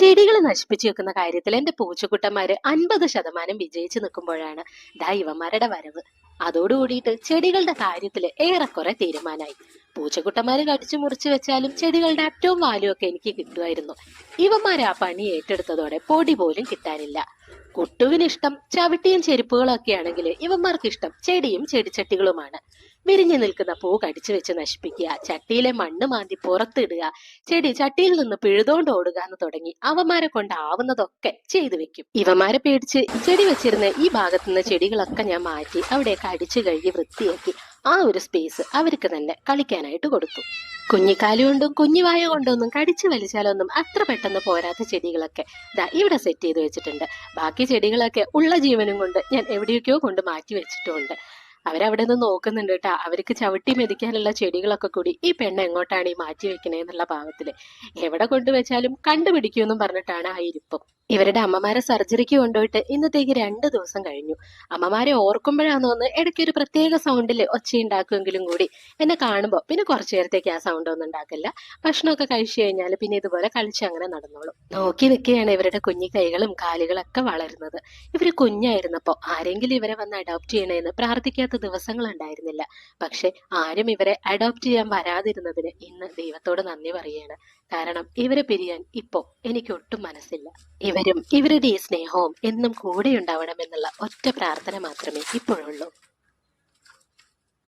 ചെടികൾ നശിപ്പിച്ചു വെക്കുന്ന കാര്യത്തിൽ എന്റെ പൂച്ചക്കുട്ടന്മാര് അൻപത് ശതമാനം വിജയിച്ചു നിൽക്കുമ്പോഴാണ് ദാ ഇവന്മാരുടെ വരവ്. അതോടുകൂടിയിട്ട് ചെടികളുടെ കാര്യത്തിൽ ഏറെക്കുറെ തീരുമാനമായി പൂച്ചക്കുട്ടന്മാരെ കടിച്ചു മുറിച്ചു വെച്ചാലും ചെടികളുടെ അറ്റവും വാലും ഒക്കെ എനിക്ക് കിട്ടുമായിരുന്നു. ഇവന്മാർ ആ പണി ഏറ്റെടുത്തതോടെ പൊടി പോലും കിട്ടാനില്ല. കുട്ടുവിന് ഇഷ്ടം ചവിട്ടിയും ചെരുപ്പുകളും ഒക്കെ ആണെങ്കിൽ ഇവന്മാർക്ക് ഇഷ്ടം ചെടിയും ചെടിച്ചട്ടികളുമാണ്. വിരിഞ്ഞു നിൽക്കുന്ന പൂ കടിച്ചു വെച്ച് നശിപ്പിക്കുക ചട്ടിയിലെ മണ്ണ് മാന്തി പുറത്തിടുക ചെടി ചട്ടിയിൽ നിന്ന് പിഴുതോണ്ട് ഓടുക എന്ന് തുടങ്ങി അവന്മാരെ കൊണ്ടാവുന്നതൊക്കെ ചെയ്തു വെക്കും. ഇവന്മാരെ പേടിച്ച് ചെടി വെച്ചിരുന്ന ഈ ഭാഗത്തുനിന്ന് ചെടികളൊക്കെ ഞാൻ മാറ്റി അവിടെയൊക്കെ അടിച്ചു കഴുകി വൃത്തിയാക്കി ആ ഒരു സ്പേസ് അവർക്ക് തന്നെ കളിക്കാനായിട്ട് കൊടുത്തു. കുഞ്ഞിക്കാലു കൊണ്ടും കുഞ്ഞുവായ കൊണ്ടൊന്നും കടിച്ചു വലിച്ചാലൊന്നും അത്ര പെട്ടെന്ന് പോരാത്ത ചെടികളൊക്കെ ദാ ഇവിടെ സെറ്റ് ചെയ്ത് വെച്ചിട്ടുണ്ട്. ബാക്കി ചെടികളൊക്കെ ഉള്ള ജീവനും കൊണ്ട് ഞാൻ എവിടെയൊക്കെയോ കൊണ്ട് മാറ്റി വെച്ചിട്ടുമുണ്ട് അവരവിടെ നിന്ന് നോക്കുന്നുണ്ട് കേട്ടാ. അവർക്ക് ചവിട്ടി മെതിക്കാനുള്ള ചെടികളൊക്കെ കൂടി ഈ പെണ്ണ് എങ്ങോട്ടാണ് ഈ മാറ്റി വെക്കണേന്നുള്ള ഭാവത്തിൽ. എവിടെ കൊണ്ടുവച്ചാലും കണ്ടുപിടിക്കുമെന്നും പറഞ്ഞിട്ടാണ് ആ ഇരിപ്പം. ഇവരുടെ അമ്മമാരെ സർജറിക്ക് കൊണ്ടുപോയിട്ട് ഇന്നത്തേക്ക് രണ്ട് ദിവസം കഴിഞ്ഞു. അമ്മമാരെ ഓർക്കുമ്പോഴാന്ന് തോന്നുന്നു ഇടയ്ക്ക് ഒരു പ്രത്യേക സൗണ്ടിൽ ഒച്ചയുണ്ടാക്കുമെങ്കിലും കൂടി എന്നെ കാണുമ്പോൾ പിന്നെ കുറച്ചു നേരത്തേക്ക് ആ സൗണ്ട് ഒന്നും ഉണ്ടാക്കില്ല ഭക്ഷണമൊക്കെ കഴിച്ചു കഴിഞ്ഞാൽ പിന്നെ ഇതുപോലെ കളിച്ച് അങ്ങനെ നടന്നോളും. നോക്കി നിൽക്കുകയാണ് ഇവരുടെ കുഞ്ഞി കൈകളും കാലുകളൊക്കെ വളരുന്നത്. ഇവർ കുഞ്ഞായിരുന്നപ്പോൾ ആരെങ്കിലും ഇവരെ വന്ന് അഡോപ്റ്റ് ചെയ്യണമെന്ന് പ്രാർത്ഥിക്കാത്ത ദിവസങ്ങൾ ഉണ്ടായിരുന്നില്ല. പക്ഷെ ആരും ഇവരെ അഡോപ്റ്റ് ചെയ്യാൻ വരാതിരുന്നതിന് ഇന്ന് ദൈവത്തോട് നന്ദി പറയുകയാണ്. കാരണം ഇവരെ പിരിയാൻ ഇപ്പോൾ എനിക്ക് ഒട്ടും മനസ്സില്ല ഇവരും ഇവരുടെ സ്നേഹവും എന്നും കൂടെ ഉണ്ടാവണമെന്നുള്ള ഒറ്റ പ്രാർത്ഥന മാത്രമേ ഇപ്പോഴുള്ളൂ.